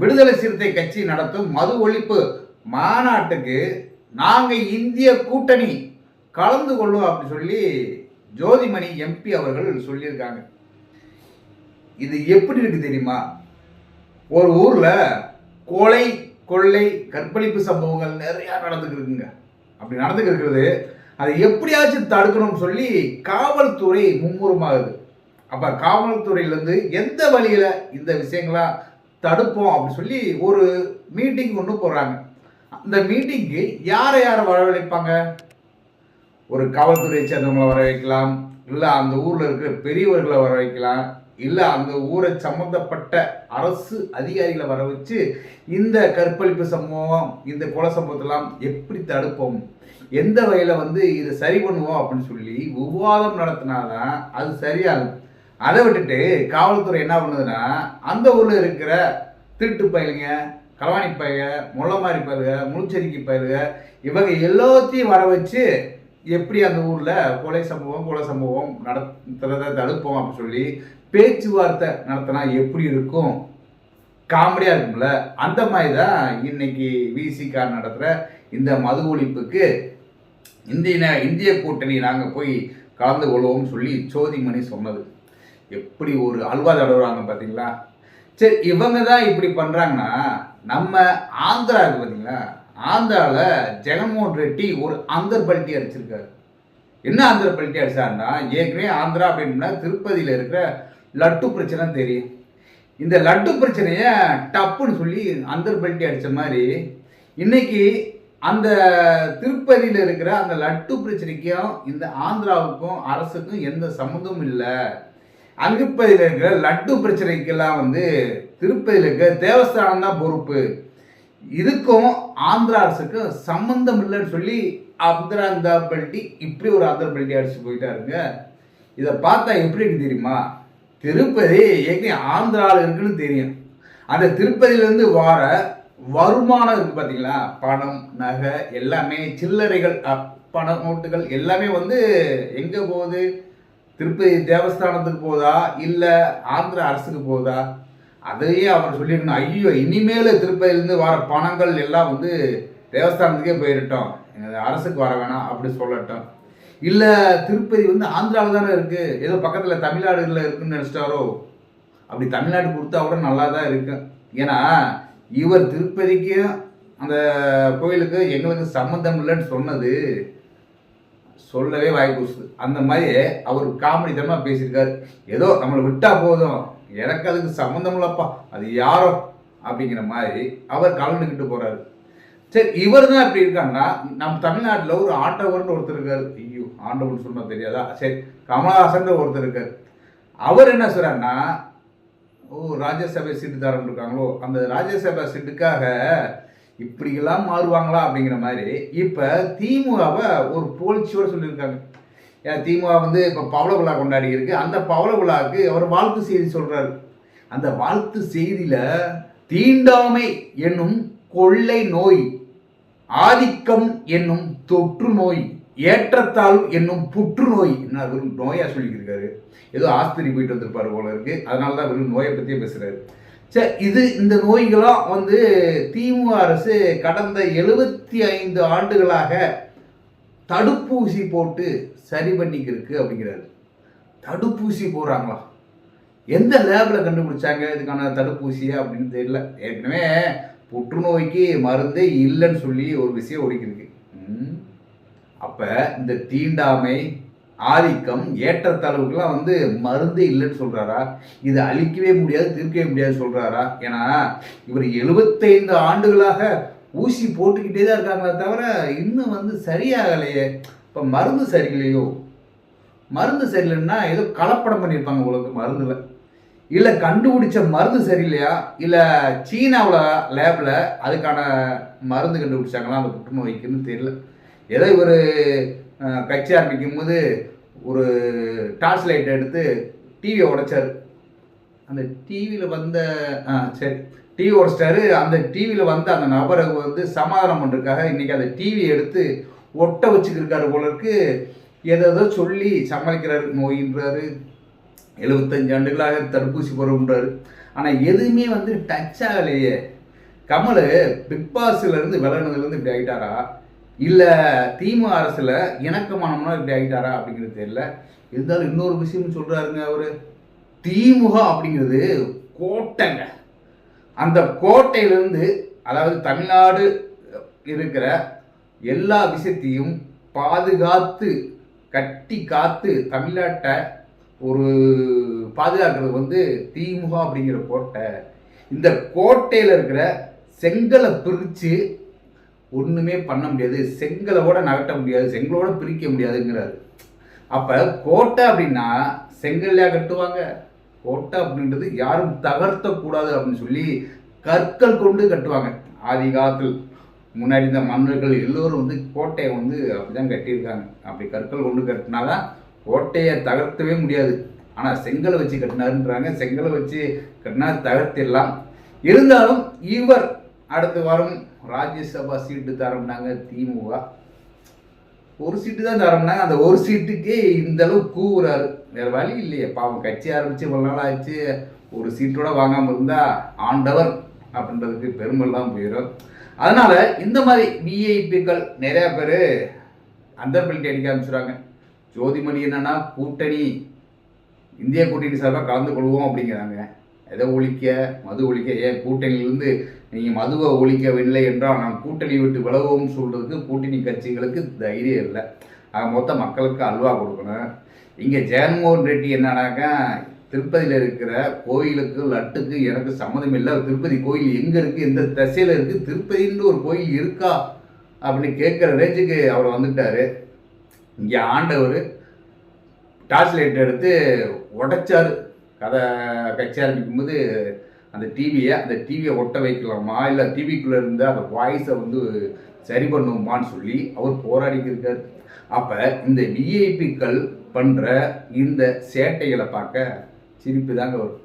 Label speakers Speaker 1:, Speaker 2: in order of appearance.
Speaker 1: விடுதலை சிறுத்தை கட்சி நடத்தும் மது ஒழிப்பு மாநாட்டுக்கு நாங்கள் இந்திய கூட்டணி கலந்து கொள்ளும் அப்படின்னு சொல்லி ஜோதிமணி எம்பி அவர்கள் சொல்லியிருக்காங்க. இது எப்படி இருக்கு தெரியுமா? ஒரு ஊர்ல கொலை கொள்ளை கற்பழிப்பு சம்பவங்கள் நிறைய நடந்துக்கிருக்குங்க. அப்படி நடந்துக்கிட்டு இருக்கிறது அதை எப்படியாச்சும் தடுக்கணும்னு சொல்லி காவல்துறை மும்முரமாகுது. அப்ப காவல்துறையிலேருந்து எந்த வழியில இந்த விஷயங்களா தடுப்போம் அப்படின்னு சொல்லி ஒரு மீட்டிங் கொண்டு போகிறாங்க அந்த மீட்டிங்க்கு யாரை யாரை வரவழைப்பாங்க? ஒரு காவல்துறையை சேர்ந்தவங்களை வர வைக்கலாம் இல்லை அந்த ஊரில் இருக்கிற பெரியவர்களை வர வைக்கலாம் இல்லை அந்த ஊரை சம்மந்தப்பட்ட அரசு அதிகாரிகளை வர வச்சு இந்த கற்பழிப்பு சம்பவம் இந்த கொலை சம்பவத்தெல்லாம் எப்படி தடுப்போம்? எந்த வகையில் வந்து இதை சரி பண்ணுவோம் அப்படின்னு சொல்லி விவாதம் நடத்தினாதான் அது சரியாகும். அதை விட்டுட்டு காவல்துறை என்ன பண்ணுதுன்னா அந்த ஊரில் இருக்கிற திருட்டு பயிலுங்க களவாணி பயிலுக முள்ளமாரி பயிலுக முழுச்செரிக்கை பயிலுக இவங்க எல்லாத்தையும் வர வச்சு எப்படி அந்த ஊரில் கொலை சம்பவம் கொலை சம்பவம் நடத்துறதை தடுப்போம் அப்படின்னு சொல்லி பேச்சுவார்த்தை நடத்தினா எப்படி இருக்கும்? காமெடியாக இருக்கும்ல. அந்த மாதிரி தான் இன்னைக்கு விசிகார் நடத்துகிற இந்த மது ஒழிப்புக்கு இந்திய இந்திய கூட்டணி நாங்கள் போய் கலந்து கொள்வோம்னு சொல்லி சோதிமணி சொன்னது. எப்படி ஒரு அல்வா தடவுறாங்க பார்த்தீங்களா சரி இவங்க தான் இப்படி பண்ணுறாங்கன்னா நம்ம ஆந்திரா இருக்கு பார்த்தீங்களா ஆந்திராவில் ஜெகன்மோகன் ரெட்டி ஒரு அந்தர் பல்ட்டி அடிச்சிருக்காரு. என்ன அந்தர் பல்ட்டி அடிச்சாருன்னா ஏற்கனவே ஆந்திரா அப்படின்னா திருப்பதியில் இருக்கிற லட்டு பிரச்சனை தெரியும். இந்த லட்டு பிரச்சனையை டப்புன்னு சொல்லி அந்தர் பல்ட்டி அடித்த மாதிரி இன்னைக்கு அந்த திருப்பதியில் இருக்கிற அந்த லட்டு பிரச்சனைக்கும் இந்த ஆந்திராவுக்கும் அரசுக்கும் எந்த சம்மந்தமும் இல்லை. அங்குப்பதியில் இருக்கிற லட்டு பிரச்சனைக்கெல்லாம் வந்து திருப்பதியில் இருக்கிற தேவஸ்தானம் தான் பொறுப்பு. இதுக்கும் ஆந்திரா அரசுக்கும் சம்பந்தம் இல்லைன்னு சொல்லி ஆந்திரா பல்ட்டி இப்படி ஒரு ஆந்திரா பல்ட்டி அடிச்சு போயிட்டாருங்க. இதை பார்த்தா எப்படின்னு தெரியுமா? திருப்பதி ஏற்கனவே ஆந்திராவில் இருக்குன்னு தெரியும். அந்த திருப்பதியிலேருந்து வார வருமானம் இருக்கு பார்த்தீங்களா பணம் நகை எல்லாமே சில்லறைகள் அ- பண நோட்டுகள் எல்லாமே வந்து எங்கே போகுது? திருப்பதி தேவஸ்தானத்துக்கு போதா இல்லை ஆந்திர அரசுக்கு போதா அதையே அவர் சொல்லியிருக்கணும். ஐயோ இனிமேல் திருப்பதியிலேருந்து வர பணங்கள் எல்லாம் வந்து தேவஸ்தானத்துக்கே போயிடட்டும் எனது அரசுக்கு வர வேணாம் அப்படி சொல்லட்டும். இல்லை திருப்பதி வந்து ஆந்திராவில் தானே இருக்குது ஏதோ பக்கத்தில் தமிழ்நாடுகளில் இருக்குன்னு நினச்சிட்டாரோ? அப்படி தமிழ்நாடு கொடுத்தா கூட நல்லா தான் இருக்கும் ஏன்னா இவர் திருப்பதிக்கும் அந்த கோயிலுக்கு எங்களுக்கு சம்மந்தம் இல்லைன்னு சொன்னது சொல்லவே வாய்ப்பு அந்த மாதிரி அவர் காமெடி தனமாக பேசியிருக்காரு. ஏதோ நம்மளை விட்டா போதும். எனக்கு அதுக்கு சம்மந்தம் இல்லப்பா. அது யாரோ? அப்படிங்கிற மாதிரி அவர் கலந்துக்கிட்டு போறாரு. சரி இவர் தான் இப்படி இருக்காங்கன்னா நம்ம தமிழ்நாட்டில் ஒரு ஆண்டவர்னு ஒருத்தர் இருக்காரு. ஐயோ ஆண்டவன் சொன்னா தெரியாதா? சரி கமலஹாசன் ஒருத்தர் இருக்காரு. அவர் என்ன சொல்றாருன்னா ஓ ராஜ்யசபை சீட்டுதாரன் இருக்காங்களோ? அந்த ராஜ்யசபை சீட்டுக்காக இப்படியெல்லாம் மாறுவாங்களா அப்படிங்கிற மாதிரி இப்போ திமுகவை ஒரு புகழ்ச்சியோடு சொல்லியிருக்காங்க. ஏன்னா திமுக வந்து இப்போ பவள விழா கொண்டாடி இருக்கு. அந்த பவள விழாவுக்கு அவர் வாழ்த்து செய்தி சொல்கிறாரு அந்த வாழ்த்து செய்தியில் தீண்டாமை என்னும் கொள்ளை நோய் ஆதிக்கம் என்னும் தொற்று நோய் ஏற்றத்தாழ்வு என்னும் புற்றுநோய் என்ன வெறும் நோயா சொல்லியிருக்காரு ஏதோ ஆஸ்பத்திரி போயிட்டு வந்திருப்பாரு போல இருக்கு. அதனால தான் வெறும் நோயை பற்றியே பேசுகிறாரு சரி இது இந்த நோய்களாம் வந்து திமுக அரசு கடந்த எழுபத்தி ஐந்து ஆண்டுகளாக தடுப்பூசி போட்டு சரி பண்ணிக்கிருக்கு அப்படிங்கிறாரு. தடுப்பூசி போடுறாங்களா? எந்த லேபில் கண்டுபிடிச்சாங்க இதுக்கான தடுப்பூசியை அப்படின்னு தெரியல. ஏற்கனவே புற்றுநோய்க்கு மருந்தே இல்லைன்னு சொல்லி ஒரு விஷயம் ஒடிக்கிருக்கு அப்போ இந்த தீண்டாமை ஆதிக்கம் ஏற்றத்தாழ்வுக்கெல்லாம் வந்து மருந்து இல்லைன்னு சொல்றாரா? இதை அழிக்கவே முடியாது தீர்க்கவே முடியாது சொல்றாரா? ஏன்னா இவர் எழுபத்தைந்து ஆண்டுகளாக ஊசி போட்டுக்கிட்டே தான் இருக்காங்களே தவிர இன்னும் வந்து சரியாகலையே. இப்போ மருந்து சரியில்லையோ? மருந்து சரியில்லைன்னா ஏதோ கலப்படம் பண்ணியிருப்பாங்க உங்களுக்கு மருந்துல. இல்லை கண்டுபிடிச்ச மருந்து சரியில்லையா? இல்லை சீனாவில் லேபில் அதுக்கான மருந்து கண்டுபிடிச்சாங்களா? அந்த புற்றுநோய்க்குன்னு தெரியல. ஏதோ இவர் கட்சி ஆரம்பிக்கும் போது ஒரு டார்ச் லைட் எடுத்து டிவியை உடைச்சார். அந்த டிவியில் வந்த ஆ சரி டிவி உடைச்சிட்டாரு. அந்த டிவியில் வந்த அந்த நபரை வந்து சமாதானம் பண்ணுறதுக்காக இன்றைக்கி அந்த டிவி எடுத்து ஒட்ட வச்சுக்கிருக்காரு போல இருக்கு. ஏதோ சொல்லி சமாளிக்கிறாரு. நோயின்றாரு. எழுபத்தஞ்சு ஆண்டுகளாக தடுப்பூசி போடுறாரு ஆனால் எதுவுமே வந்து டச் ஆகலையே. கமல் பிக் பாஸ்ல இருந்து இப்படி ஆகிட்டாரா இல்லை திமுக அரசில் இணக்கமானம்னா இப்படி ஆகிட்டாரா அப்படிங்கிறது தெரியல. இருந்தாலும் இன்னொரு விஷயம் சொல்கிறாருங்க அவர். திமுக அப்படிங்கிறது கோட்டைங்க. அந்த கோட்டையிலேருந்து அதாவது தமிழ்நாடு இருக்கிற எல்லா விஷயத்தையும் பாதுகாத்து கட்டி காத்து தமிழ்நாட்டை ஒரு பாதுகாக்கிறது வந்து திமுக அப்படிங்கிற கோட்டை. இந்த கோட்டையில் இருக்கிற செங்கலை பிரித்து ஒன்றுமே பண்ண முடியாது. செங்கலை கூட நகட்ட முடியாது. செங்கலோட பிரிக்க முடியாதுங்கிறாரு. அப்போ கோட்டை அப்படின்னா செங்கல்லையா கட்டுவாங்க? கோட்டை அப்படின்றது யாரும் தகர்த்தக்கூடாது அப்படின்னு சொல்லி கற்கள் கொண்டு கட்டுவாங்க. ஆதி காலத்தில் முன்னாடி இந்த மன்னர்கள் எல்லோரும் வந்து கோட்டையை வந்து அப்படிதான் கட்டியிருக்காங்க. அப்படி கற்கள் கொண்டு கட்டினாதான் கோட்டையை தகர்த்தவே முடியாது. ஆனால் செங்கலை வச்சு கட்டினாருன்றாங்க. செங்கலை வச்சு கட்டினா தகர்த்திடலாம். இருந்தாலும் இவர் அடுத்த வாரம் ராஜ்யசபா சீட்டு தரம்னாங்க திமுக. ஒரு சீட்டு தான் தரம்னாங்க. அந்த ஒரு சீட்டுக்கே இந்த அளவு கூவுறாரு. வேற வழி இல்லையே. பாவம் கட்சி ஆரம்பிச்சு இவ்வளோ நாள் ஆச்சு. ஒரு சீட்டோட வாங்காமல் இருந்தா ஆண்டவர் அப்படின்றதுக்கு பெருமெல்லாம் போயிடும் அதனால இந்த மாதிரி விஐபிக்கள் நிறைய பேர் அந்தர்பல்ட்டி அடிக்க ஆரம்பிச்சுறாங்க ஜோதிமணி என்னன்னா கூட்டணி இந்திய கூட்டணி சார்பாக கலந்து கொள்வோம் அப்படிங்கிறாங்க. எதை ஒழிக்க? மது ஒழிக்க. ஏன் கூட்டணியிலிருந்து நீங்கள் மதுவை ஒழிக்கவில்லை என்றால் நாம் கூட்டணி விட்டு விலகவும் சொல்கிறதுக்கு கூட்டணி கட்சிகளுக்கு தைரியம் இல்லை. ஆக மொத்த மக்களுக்கு அல்வா கொடுக்கணும். இங்கே ஜெகன்மோகன் ரெட்டி என்னன்னாக்கா திருப்பதியில் இருக்கிற கோயிலுக்கு லட்டுக்கு எனக்கு சம்மதம் இல்லை. திருப்பதி கோயில் எங்கே இருக்குது எந்த திசையில் இருக்குது திருப்பதின்னு ஒரு கோயில் இருக்கா? அப்படின்னு கேட்குற ரேஞ்சுக்கு அவர் வந்துட்டார். இங்கே ஆண்டவர் டார்ச் லைட் எடுத்து உடைச்சாரு. கதை கட்சி ஆரம்பிக்கும்போது அந்த டிவியை அந்த டிவியை ஒட்ட வைக்கலாமா? இல்லை டிவிக்குள்ளே இருந்த அந்த வாய்ஸை வந்து சரி பண்ணுவோமான்னு சொல்லி அவர் போராடிக்கிருக்கார் அப்போ இந்த விஐபிக்கள் பண்ணுற இந்த சேட்டைகளை பார்க்க சிரிப்பு தாங்க வரும்.